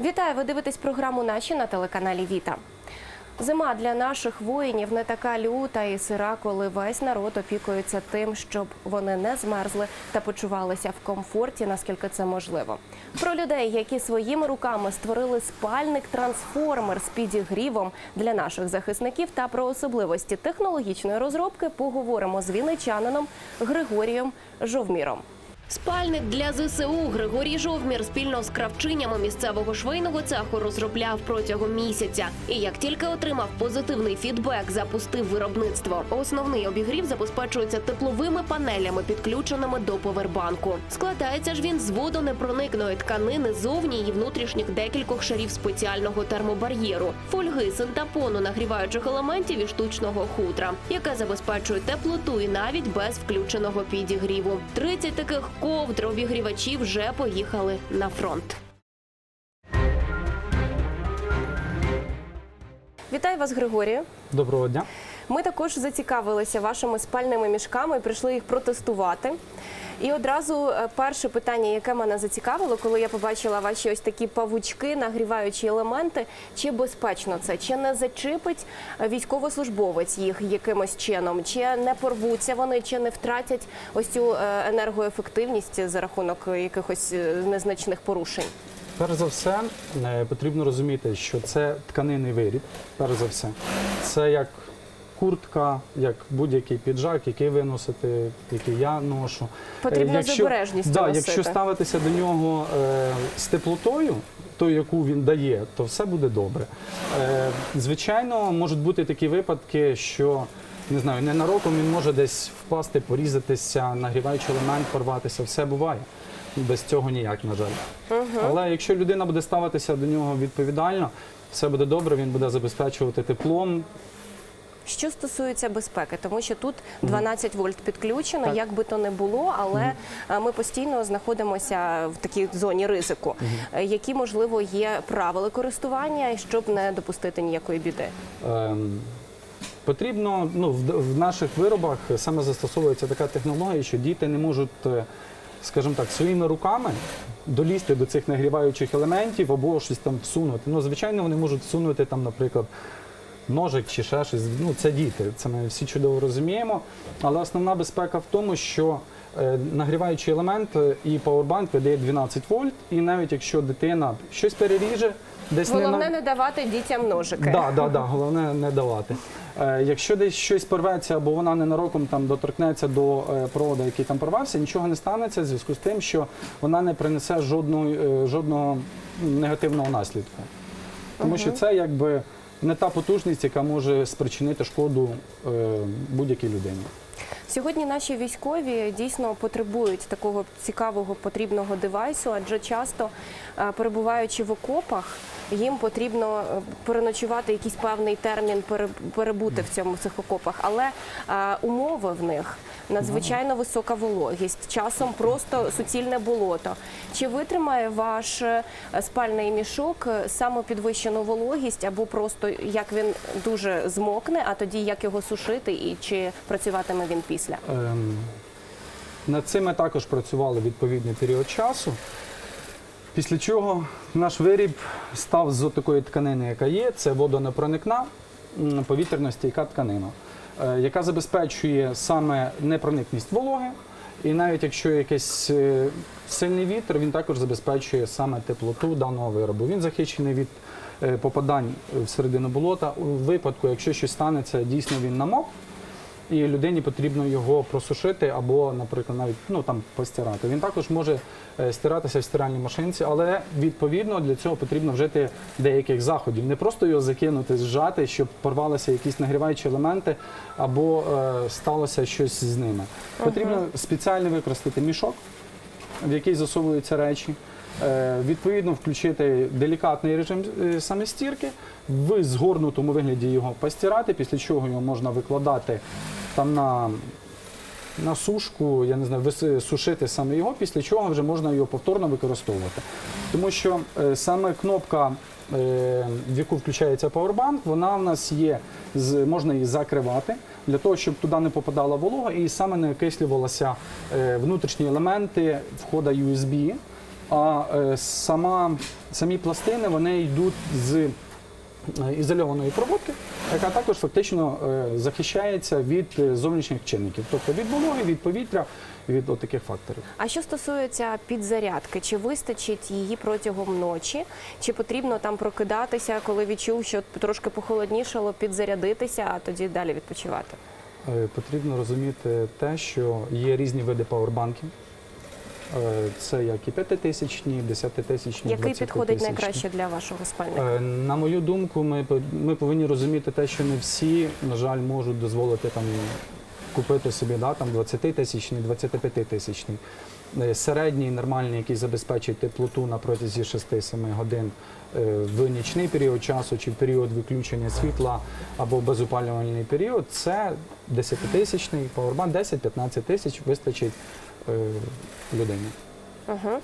Вітаю! Ви дивитесь програму наші на телеканалі Віта. Зима для наших воїнів не така люта і сира, коли весь народ опікується тим, щоб вони не змерзли та почувалися в комфорті, наскільки це можливо. Про людей, які своїми руками створили спальник трансформер з підігрівом для наших захисників, та про особливості технологічної розробки поговоримо з вінничанином Григорієм Жовміром. Спальник для ЗСУ Григорій Жовмір спільно з кравчинями місцевого швейного цеху розробляв протягом місяця. І як тільки отримав позитивний фідбек, запустив виробництво. Основний обігрів забезпечується тепловими панелями, підключеними до повербанку. Складається ж він з водонепроникної тканини зовні і внутрішніх декількох шарів спеціального термобар'єру, фольги, синтапону, нагріваючих елементів і штучного хутра, яке забезпечує теплоту і навіть без включеного підігріву. 30 таких ковдр обігрівачі вже поїхали на фронт. Вітаю вас, Григорію. Доброго дня. Ми також зацікавилися вашими спальними мішками і прийшли їх протестувати. І одразу е, перше питання, яке мене зацікавило, коли я побачила ваші ось такі павучки, нагріваючі елементи, чи безпечно це, чи не зачепить е, військовослужбовець їх якимось чином, чи не порвуться вони, чи не втратять ось цю е, енергоефективність за рахунок якихось незначних порушень. Перш за все, потрібно розуміти, що це тканинний виріб. Перш за все, це як куртка, як будь-який піджак, який ви носите, який я ношу. Потрібно Е, з да, носити. якщо ставитися до нього е, з теплотою, тою, яку він дає, то все буде добре. Е, звичайно, можуть бути такі випадки, що не знаю, ненароком він може десь впасти, порізатися, нагріваючий елемент порватися. Все буває. Без цього ніяк, на жаль. Але якщо людина буде ставитися до нього відповідально, все буде добре, він буде забезпечувати теплом. Що стосується безпеки, тому що тут 12 вольт підключено, Так. як би то не було, але ми постійно знаходимося в такій зоні ризику. Е, Які можливо є правила користування, щоб не допустити ніякої біди? Ем, потрібно, ну, в, в наших виробах саме застосовується така технологія, що діти не можуть, е, скажімо так, своїми руками долізти до цих нагріваючих елементів або щось там всунути. Ну, звичайно, вони можуть всунути там, наприклад, ножик чи ще щось. Ну, це діти, це ми всі чудово розуміємо. Але основна безпека в тому, що е, нагріваючий елемент е, і пауербанк видає 12 вольт, і навіть якщо дитина щось переріже, десь не Головне на... не давати дітям ножики. Да, да, да, головне не давати. Е, якщо десь щось порветься, або вона ненароком там доторкнеться до проводу, який там порвався, нічого не станеться в зв'язку з тим, що вона не принесе жодного, жодного негативного наслідку. Тому що це якби не та потужність, яка може спричинити шкоду е, будь-якій людині. Сьогодні наші військові дійсно потребують такого цікавого потрібного девайсу, адже часто е, перебуваючи в окопах, їм потрібно е, переночувати якийсь певний термін, перебути в цьому цих окопах. Але е, умови в них надзвичайно висока вологість, часом просто суцільне болото. Чи витримає ваш е, спальний мішок самопідвищену вологість, або просто як він дуже змокне, а тоді як його сушити і чи працюватиме він після? Ем, Над цим ми також працювали відповідний період часу. Після чого наш виріб став з такої тканини, яка є, це водонепроникна м, повітряно-стійка тканина, е, яка забезпечує саме непроникність вологи. І навіть якщо якийсь е, сильний вітер, він також забезпечує саме теплоту даного виробу. Він захищений від е, попадань всередину болота. У випадку, якщо щось станеться, дійсно він намок, і людині потрібно його просушити або, наприклад, навіть ну там постирати. Він також може е, стиратися в стиральній машинці, але відповідно для цього потрібно вжити деяких заходів. Не просто його закинути, зжати, щоб порвалися якісь нагріваючі елементи або е, сталося щось з ними. Потрібно спеціально використати мішок, в який засовуються речі. Е, Відповідно, включити делікатний режим е, саме стірки, в згорнутому вигляді його постирати, після чого його можна викладати там на, на сушку, я не знаю, вис- сушити саме його, після чого вже можна його повторно використовувати. Тому що е, саме кнопка, е, в яку включається Powerbank, вона в нас є, з, можна її закривати для того, щоб туди не попадала волога і саме не окислювалися е, внутрішні елементи входа USB. А е, сама, самі пластини вони йдуть з ізольованої проводки, яка також фактично е, захищається від е, зовнішніх чинників, тобто від вологи, від повітря, від таких факторів. А що стосується підзарядки, чи вистачить її протягом ночі? Чи потрібно там прокидатися, коли відчув, що трошки похолоднішало, підзарядитися, а тоді далі відпочивати? Е, Потрібно розуміти те, що є різні види пауербанків. Е, Це як і п'ятитисячні, десятитисячні, Який підходить найкраще для вашого спальника? Е, На мою думку, ми, ми повинні розуміти те, що не всі, на жаль, можуть дозволити там купити собі да, там 20-тисячний, 25-тисячний. Е, Середній, нормальний, який забезпечує теплоту на протязі 6-7 годин е, в нічний період часу чи в період виключення світла або безопалювальний період, це 10-тисячний пауербанк, 10-15 тисяч вистачить е, людині. Угу.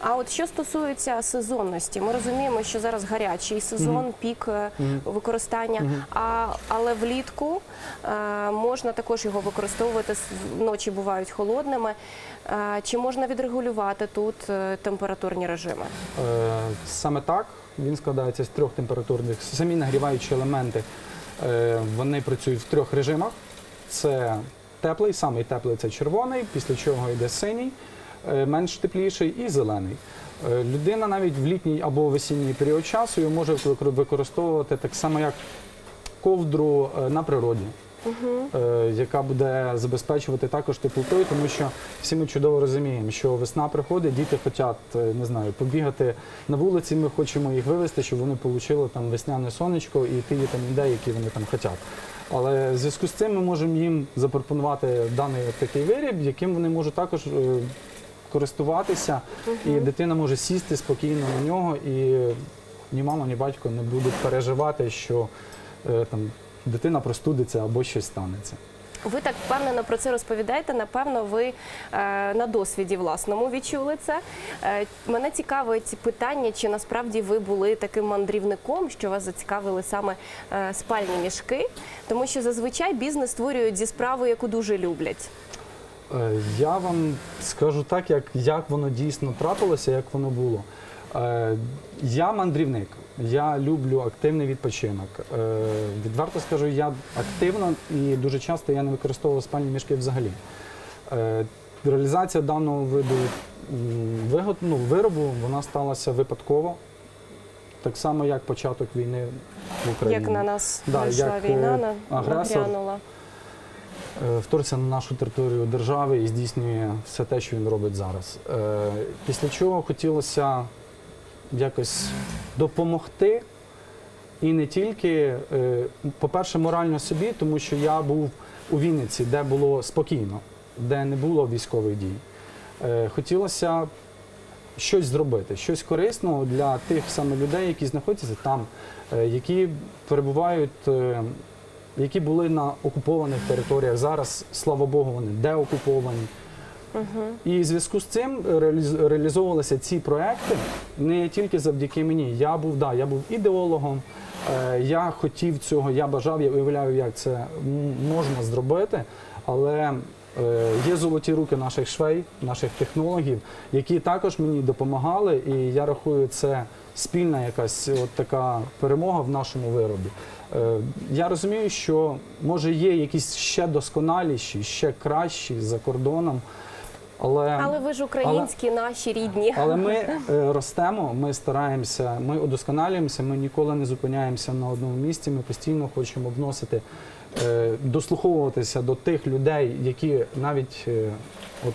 А от що стосується сезонності, ми розуміємо, що зараз гарячий сезон, пік е, Мгм. використання, Мгм. а, але влітку е, можна також його використовувати. Ночі бувають холодними. Е, чи можна відрегулювати тут температурні режими? Саме так він складається з трьох температурних. Самі нагріваючі елементи вони працюють в трьох режимах. Це теплий, самий теплий це червоний, після чого йде синій, менш тепліший і зелений. Е, Людина навіть в літній або весінній період часу його може використовувати так само, як ковдру е, на природі. е, яка буде забезпечувати також теплотою, тому що всі ми чудово розуміємо, що весна приходить, діти хочуть, е, не знаю, побігати на вулиці. Ми хочемо їх вивезти, щоб вони отримали там весняне сонечко і ті вітамін які вони там хочуть. Але в зв'язку з цим ми можемо їм запропонувати даний такий виріб, яким вони можуть також е, користуватися, і дитина може сісти спокійно на нього, і ні мама, ні батько не будуть переживати, що е, там дитина простудиться або щось станеться. Ви так впевнено про це розповідаєте. Напевно, ви е, на досвіді власному відчули це. Е, мене цікавить питання, чи насправді ви були таким мандрівником, що вас зацікавили саме е, спальні мішки, тому що зазвичай бізнес створюють зі справою, яку дуже люблять. Е, Я вам скажу так, як, як воно дійсно трапилося, як воно було. Е, Я мандрівник, я люблю активний відпочинок. Е, Відверто скажу, я активно і дуже часто я не використовував спальні мішки взагалі. Реалізація даного виду вигод, ну, виробу вона сталася випадково. Так само, як початок війни в Україні. Як на нас Да, прийшла війна, на агресор. нагрянула. Е, вторгся на нашу територію держави і здійснює все те, що він робить зараз. Е, Після чого хотілося якось допомогти. І не тільки, е, по-перше, морально собі, тому що я був у Вінниці, де було спокійно, де не було військових дій. Хотілося щось зробити, щось корисного для тих саме людей, які знаходяться там, які перебувають, які були на окупованих територіях. Зараз, слава Богу, вони деокуповані. І в зв'язку з цим реалізовувалися ці проекти не тільки завдяки мені. Я був да, я був ідеологом. е, Я хотів цього, я бажав, я уявляю, як це можна зробити. Але е, є золоті руки наших швей, наших технологів, які також мені допомагали, і я рахую, це спільна якась от така перемога в нашому виробі. Е, Я розумію, що може є якісь ще досконаліші, ще кращі за кордоном. Але, Але ви ж українські, наші рідні. але ми е, ростемо, ми стараємося, ми удосконалюємося, ми ніколи не зупиняємося на одному місці. Ми постійно хочемо вносити, е, дослуховуватися до тих людей, які навіть е, от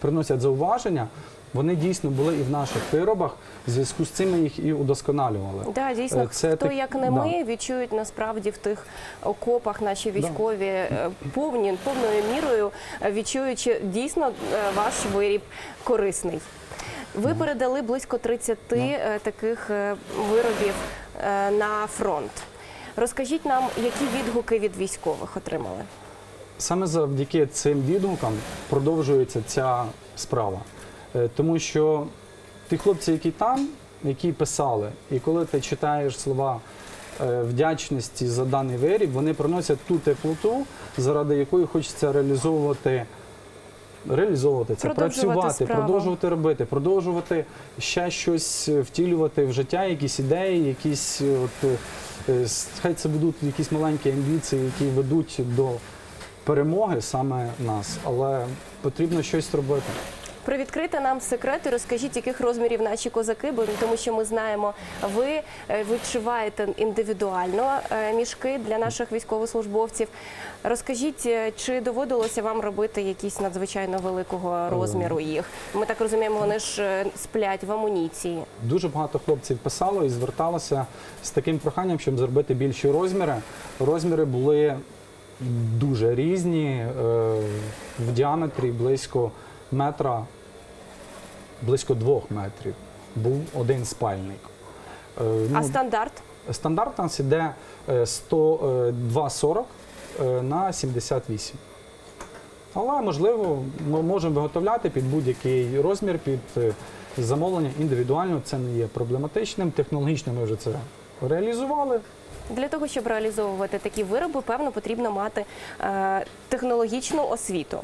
приносять зауваження. Вони дійсно були і в наших виробах. В зв'язку з цим ми їх і удосконалювали. Да, дійсно, Е, це хто так- як не да. ми відчують насправді в тих окопах наші військові е, повні повною мірою е, відчуючи дійсно ваш виріб корисний. Ви передали близько 30 е, таких виробів на фронт. Розкажіть нам, які відгуки від військових отримали? Саме завдяки цим відгукам продовжується ця справа. Е, Тому що ті хлопці, які там, які писали, і коли ти читаєш слова е, вдячності за даний виріб, вони приносять ту теплоту, заради якої хочеться реалізовувати реалізовувати це, Продовжувати працювати, справу. продовжувати робити, продовжувати ще щось е, втілювати в життя, якісь ідеї, якісь от хай це будуть якісь маленькі амбіції, які ведуть до перемоги саме нас, але потрібно щось робити. Привідкрити нам секрети, розкажіть, яких розмірів наші козаки, бо тому що ми знаємо, ви е, відшиваєте індивідуально е, мішки для наших військовослужбовців. Розкажіть, е, чи доводилося вам робити якісь надзвичайно великого розміру їх? Ми так розуміємо, вони ж сплять в амуніції. Дуже багато хлопців писало і зверталося з таким проханням, щоб зробити більші розміри. Розміри були дуже різні, в діаметрі близько метра, близько двох метрів. Був один спальник. Е, А ну, стандарт? Стандарт у нас іде е, 100, е, 2,40 е, на 78. Але можливо, ми можемо виготовляти під будь-який розмір, під е, замовлення індивідуально. Це не є проблематичним. Технологічно ми вже це реалізували. Для того, щоб реалізовувати такі вироби, певно, потрібно мати е, технологічну освіту.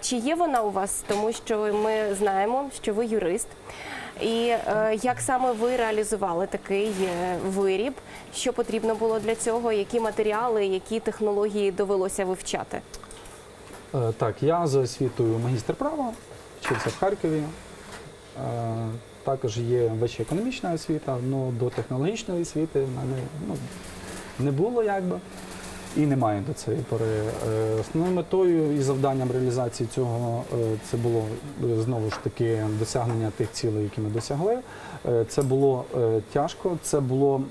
Чи є вона у вас? Тому що ми знаємо, що ви юрист. І е, як саме ви реалізували такий е, виріб? Що потрібно було для цього? Які матеріали, які технології довелося вивчати? Е, Так, я за освітою магістр права, вчився в Харкові. Також є вища економічна освіта, але до технологічної освіти в мене ну, не було якби. І немає до цієї пори. Е, Основною метою і завданням реалізації цього е, це було е, знову ж таки досягнення тих цілей, які ми досягли. Це було тяжко, це було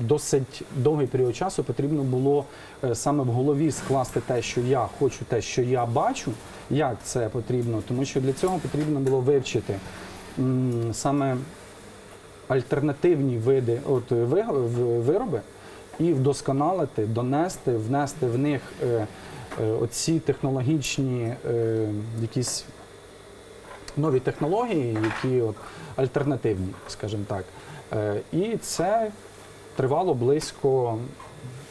досить довгий період часу. Потрібно було саме в голові скласти те, що я хочу, те, що я бачу, як це потрібно, тому що для цього потрібно було вивчити саме альтернативні види, от вироби і вдосконалити, донести, внести в них е, е, оці технологічні е, якісь нові технології, які от альтернативні, скажімо так. І це тривало близько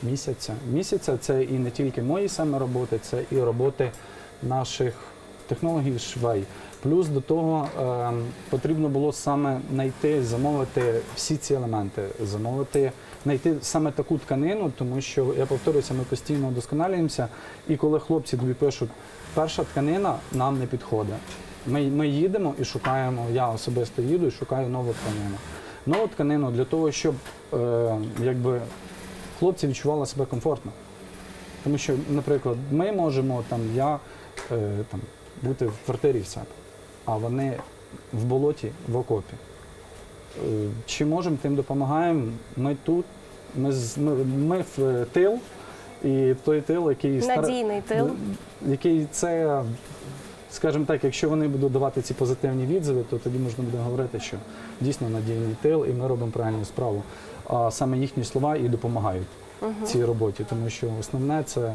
місяця. Місяця це і не тільки мої саме роботи, це і роботи наших технологів швей. Плюс до того е, потрібно було саме знайти, замовити всі ці елементи, замовити, знайти саме таку тканину, тому що я повторюся, ми постійно вдосконалюємося. І коли хлопці тобі пишуть, перша тканина нам не підходить. Ми, ми їдемо і шукаємо, я особисто їду і шукаю нову тканину. Нову тканину для того, щоб е, якби хлопці відчували себе комфортно. Тому що, наприклад, ми можемо там, я е, там, бути в квартирі в себе, а вони в болоті, в окопі. Е, Чи можемо, тим допомагаємо. Ми тут, ми, ми, ми в тил, і той тил, який стар- тил. який це, скажімо так, якщо вони будуть давати ці позитивні відзиви, то тоді можна буде говорити, що дійсно надійний тил, і ми робимо правильну справу. А саме їхні слова і допомагають цій роботі, тому що основне це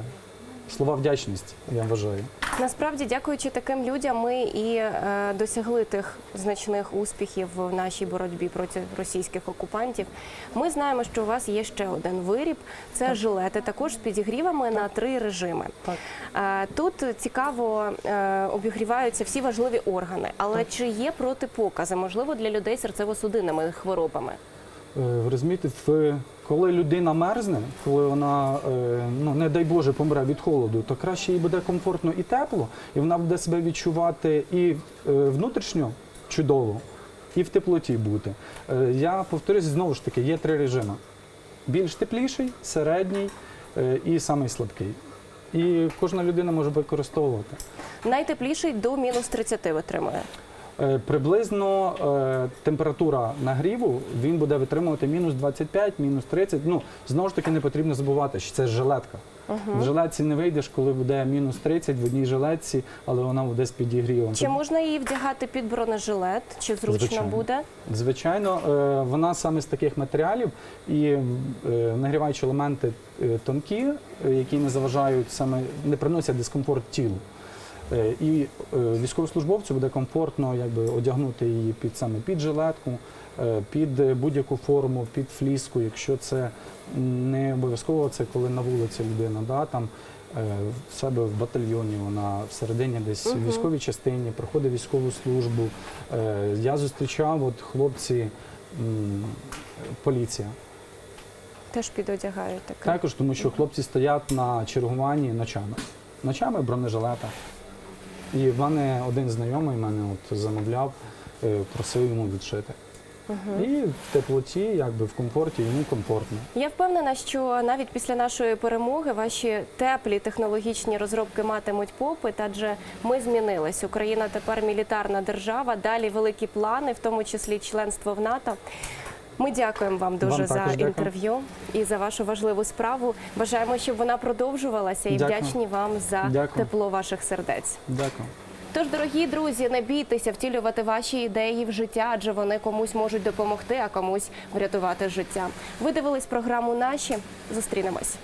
слова вдячності, я вважаю. Насправді, дякуючи таким людям, ми і е, досягли тих значних успіхів в нашій боротьбі проти російських окупантів. Ми знаємо, що у вас є ще один виріб це жилети, також з підігрівами на три режими. Так. Е, Тут цікаво е, обігріваються всі важливі органи, але чи є протипокази, можливо, для людей серцево-судинними хворобами? Е, Ви розумієте, в- коли людина мерзне, коли вона, е, ну не дай Боже, помре від холоду, то краще їй буде комфортно і тепло, і вона буде себе відчувати і е, внутрішньо чудово, і в теплоті бути. Е, Я повторюсь, знову ж таки, є три режими: більш тепліший, середній і самий слабкий. І кожна людина може використовувати. Найтепліший до мінус 30 витримує. Е, Приблизно е, температура нагріву він буде витримувати мінус 25, мінус 30. Ну, знову ж таки, не потрібно забувати, що це жилетка. В жилетці не вийдеш, коли буде мінус 30 в одній жилетці, але вона буде з підігрівом. Чи можна її вдягати під бронежилет? Чи зручно Звичайно. буде? Звичайно, е, вона саме з таких матеріалів і нагріваючі елементи тонкі, які не заважають саме, не приносять дискомфорт тілу. Е, І е, військовослужбовцю буде комфортно якби, одягнути її під саме під жилетку, е, під будь-яку форму, під фліску, якщо це не обов'язково, це коли на вулиці людина. Да, там, в себе в батальйоні, вона всередині десь в військовій частині, проходить військову службу. Я зустрічав от хлопці, поліція. Теж підодягають таке. Також тому, що хлопці стоять на чергуванні ночами. Ночами бронежилета. І в мене один знайомий мене от замовляв, е, просив йому відшити. І в теплоті, якби в комфорті, йому комфортно. Я впевнена, що навіть після нашої перемоги ваші теплі технологічні розробки матимуть попит, адже ми змінились. Україна тепер мілітарна держава. Далі великі плани, в тому числі членство в НАТО. Ми дякуємо вам дуже Вам за дякую. інтерв'ю і за вашу важливу справу. Бажаємо, щоб вона продовжувалася, і Дякую. вдячні вам за Дякую. тепло ваших сердець. Дякую. Тож, дорогі друзі, не бійтеся втілювати ваші ідеї в життя, адже вони комусь можуть допомогти, а комусь врятувати життя. Ви дивились програму Наші. Зустрінемось.